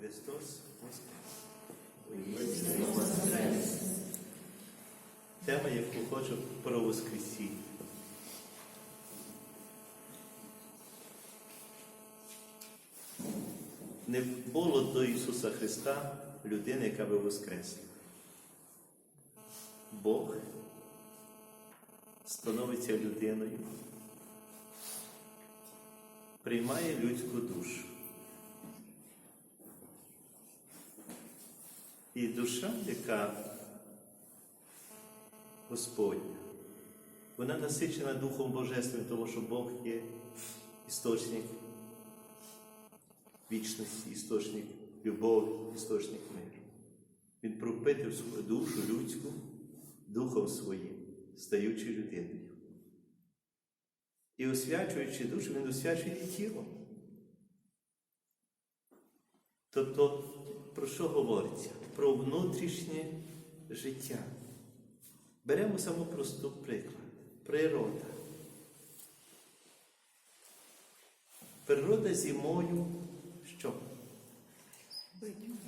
Христос Воскрес! Тема, яку хочу про Воскресіння. Не було до Ісуса Христа людини, яка би воскресла. Бог становиться людиною, приймає людську душу. І душа, яка Господня, вона насичена Духом Божественним, тому що Бог є істочник вічності, істочник любові, істочник миру. Він пропитив свою душу людську Духом Своїм, стаючи людиною. І освячуючи душу, він освячує тіло. Тобто, про що говориться? Про внутрішнє життя. Беремо саму просту приклад. Природа. Природа зимою що?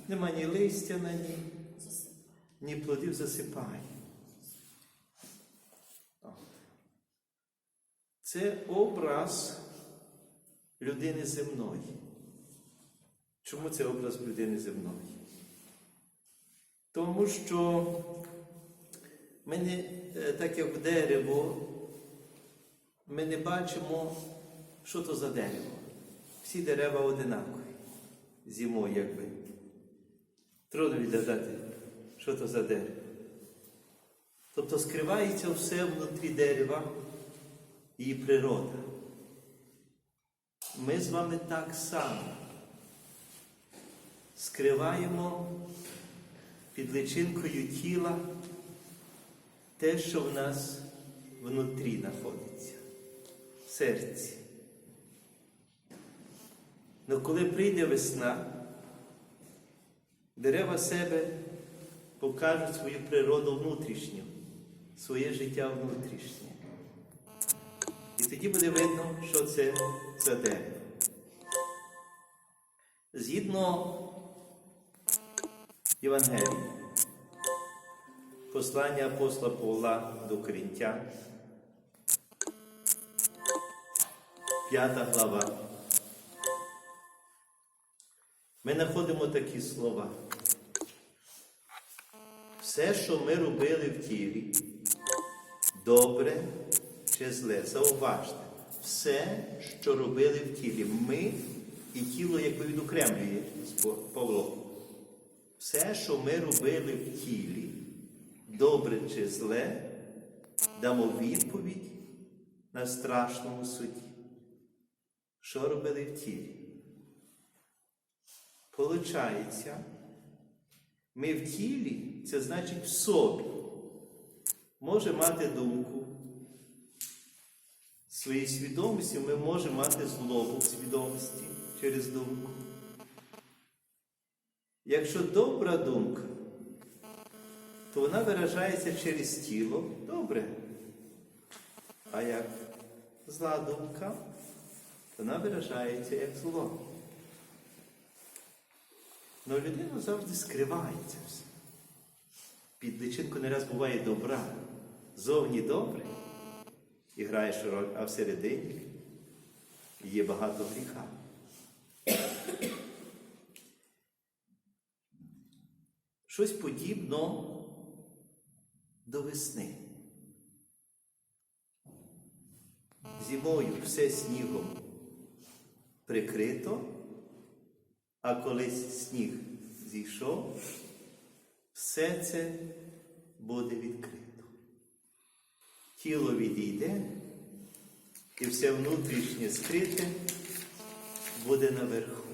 Нема ні листя на ній, ні плодів засипає. Це образ людини земної. Чому це образ людини земної? Тому що ми не, е, так як дерево, ми не бачимо, що то за дерево. Всі дерева одинакові. Зимою, якби. Трудно відгадати, що то за дерево. Тобто скривається все внутрі дерева і природа. Ми з вами так само скриваємо під личинкою тіла те, що в нас внутрі знаходиться, в серці. Но коли прийде весна, дерева себе покажуть свою природу внутрішню, своє життя внутрішнє. І тоді буде видно, що це за дерево. Згідно Євангелії, послання апостола Павла до Корінтян, п'ята глава. Ми знаходимо такі слова. Все, що ми робили в тілі, добре чи зле. Зауважте, все, що робили в тілі, ми і тіло, якби відокремлює Павло. Все, що ми робили в тілі, добре чи зле, дамо відповідь на страшному суді. Що робили в тілі? Получається, ми в тілі, це значить в собі, може мати думку. Своїй свідомості ми можемо мати злобу в свідомості через думку. Якщо добра думка, то вона виражається через тіло добре. А як зла думка, вона виражається як зло. Но людина завжди скривається все. Під личинку не раз буває добра. Зовні добре і граєш роль, а всередині є багато гріха. Щось подібно до весни. Зимою все снігом прикрито, а коли сніг зійшов, все це буде відкрито. Тіло відійде, і все внутрішнє скрите буде наверху.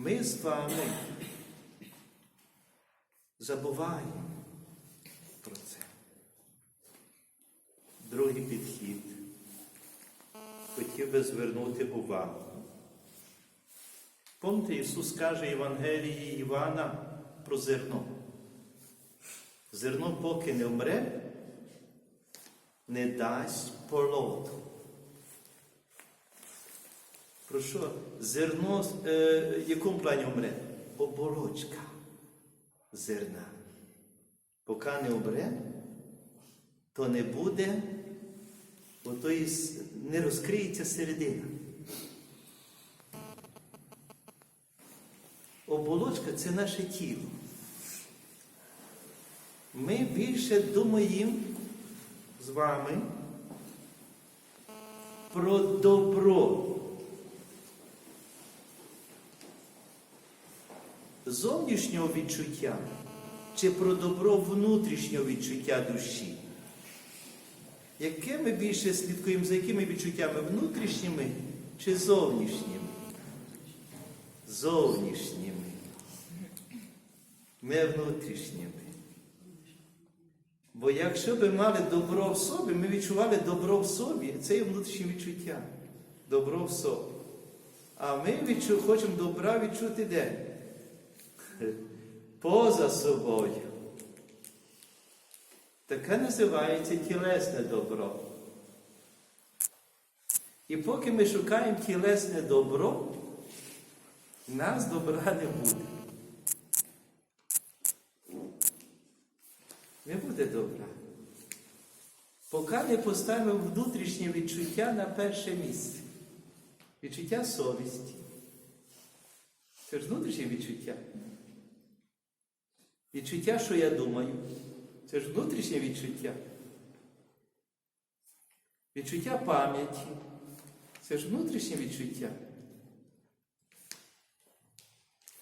Ми з вами забуваємо про це. Другий підхід. Хотів би звернути увагу. Помните, Ісус каже Євангелії Івана про зерно. Зерно, поки не вмре, не дасть плоду. Про що? Зерно е, якому плані умре? Оболочка зерна. Поки не умре, то не буде, отої, с- не розкриється середина. Оболочка це наше тіло. Ми більше думаємо з вами про добро. Зовнішнього відчуття чи про добро внутрішнього відчуття душі? Яке ми більше слідкуємо за якими відчуттями внутрішніми чи зовнішніми? Зовнішніми. Не внутрішніми. Бо якщо б мали добро в собі, ми відчували добро в собі, це є внутрішнє відчуття. Добро в собі. А ми відчу, хочемо добра відчути де? Поза собою. Таке називається тілесне добро. І поки ми шукаємо тілесне добро, нас добра не буде. Не буде добра. Поки не поставимо внутрішнє відчуття на перше місце. Відчуття совісті. Це ж внутрішнє відчуття. Відчуття, що я думаю. Це ж внутрішнє відчуття. Відчуття пам'яті. Це ж внутрішнє відчуття.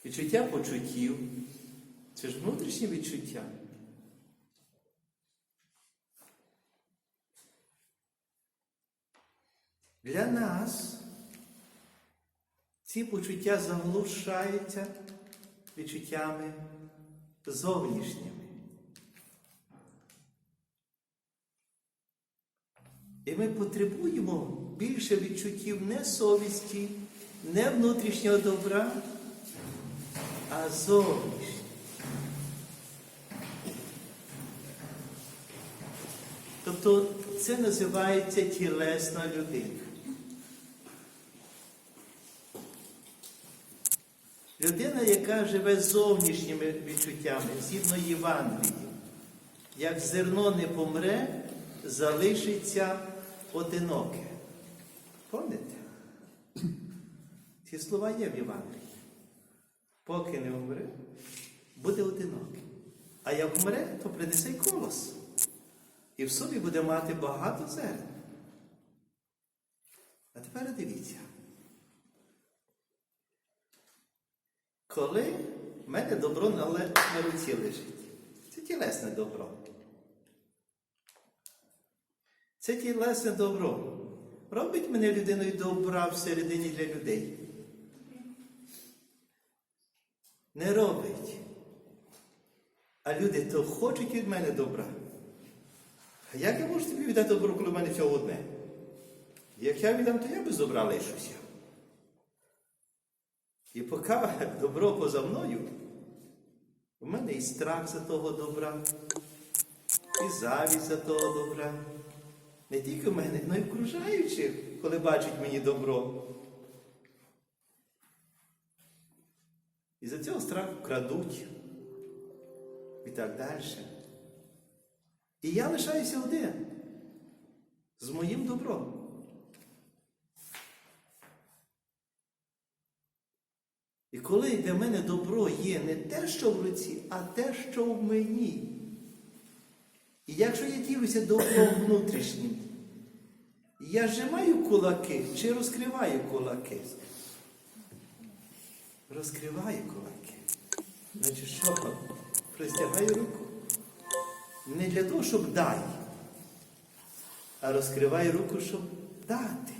Відчуття почуттів. Це ж внутрішнє відчуття. Для нас ці почуття заглушаються відчуттями зовнішніми. І ми потребуємо більше відчуттів не совісті, не внутрішнього добра, а зовнішнього. Тобто це називається тілесна людина. Людина, яка живе зовнішніми відчуттями, згідно Євангелії, як зерно не помре, залишиться одиноке. Пам'ятаєте? Ці слова є в Євангелії. Поки не умре, буде одиноке. А як вмре, то принесе й колос. І в собі буде мати багато зерна. А тепер дивіться. Коли в мене добро на, на руці лежить, це тілесне добро. Це тілесне добро. Робить мене людиною добра всередині для людей. Не робить. А люди то хочуть від мене добра. А як я можу тобі віддати добро, коли в мене всього одне? Як я віддам, то я без добра лишуся. І поки добро поза мною, у мене і страх за того добра, і завість за того добра. Не тільки в мене, але й окружаючих, коли бачать мені добро. І за цього страху крадуть і так далі. І я лишаюся один з моїм добром. І коли для мене добро є не те, що в руці, а те, що в мені. І якщо я ділюся добром внутрішнім, я зжимаю кулаки чи розкриваю кулаки? Розкриваю кулаки. Значить, що? Простягаю руку. Не для того, щоб дай, а розкриваю руку, щоб дати.